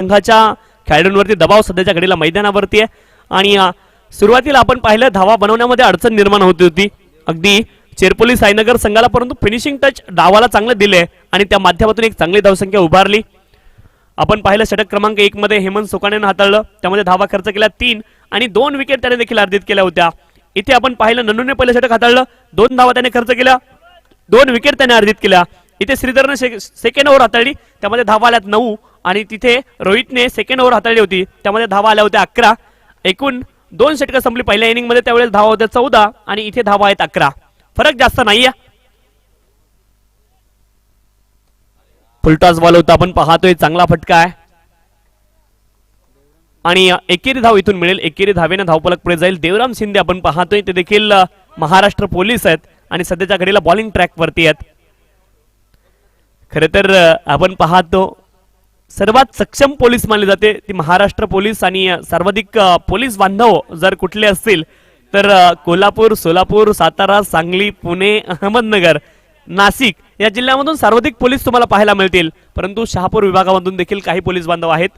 संघाच्या खेळाडूंवरती दबाव सध्याच्या घडीला मैदानावरती आहे. आणि सुरुवातीला आपण पाहिलं धावा बनवण्यामध्ये अडचण निर्माण होती होती. अगदी चेरपोली साईनगर संघाला परंतु फिनिशिंग टच डावाला चांगलं दिले आणि त्या माध्यमातून एक चांगली धावसंख्या उभारली. आपण पाहिलं षटक क्रमांक एक मध्ये हेमंत सोकानेनं हाताळलं. त्यामध्ये धावा खर्च केला तीन आणि दोन विकेट त्याने देखील अर्जित केल्या होत्या. इथे आपण पाहिलं नन्नूने पहिलं षटक हाताळलं. दोन धावा त्याने खर्च केल्या. दोन विकेट त्याने अर्जित केल्या. इथे श्रीधरनं सेकंड ओव्हर हाताळली. त्यामध्ये धावा आल्यात नऊ. आणि तिथे रोहितने सेकंड ओव्हर हाताळली होती. त्यामध्ये धावा आल्या होत्या अकरा. एकूण दोन षटकं संपली. पहिल्या इनिंगमध्ये त्यावेळेस धावा होत्या चौदा आणि इथे धावा आहेत अकरा. फरक जास्त नाहीये. फुलटॉस बॉल होता. आपण पाहतोय चांगला फटका आहे. आणि एकेरी धाव इथून मिळेल. एकेरी धावेनं धावपलक पुढे जाईल. देवराम शिंदे आपण पाहतोय. ते देखील महाराष्ट्र पोलीस आहेत आणि सध्याच्या घडीला बॉलिंग ट्रॅक वरती आहेत. खरे तर आपण पाहतो सर्वात सक्षम पोलीस मानले जाते ती महाराष्ट्र पोलीस आणि सर्वाधिक पोलीस बांधव जर कुठले असतील तर कोल्हापूर सोलापूर सातारा सांगली पुणे अहमदनगर नाशिक या जिल्ह्यामधून सर्वाधिक पोलीस तुम्हाला पाहायला मिळतील. परंतु शहापूर विभागामधून देखील काही पोलीस बांधव आहेत.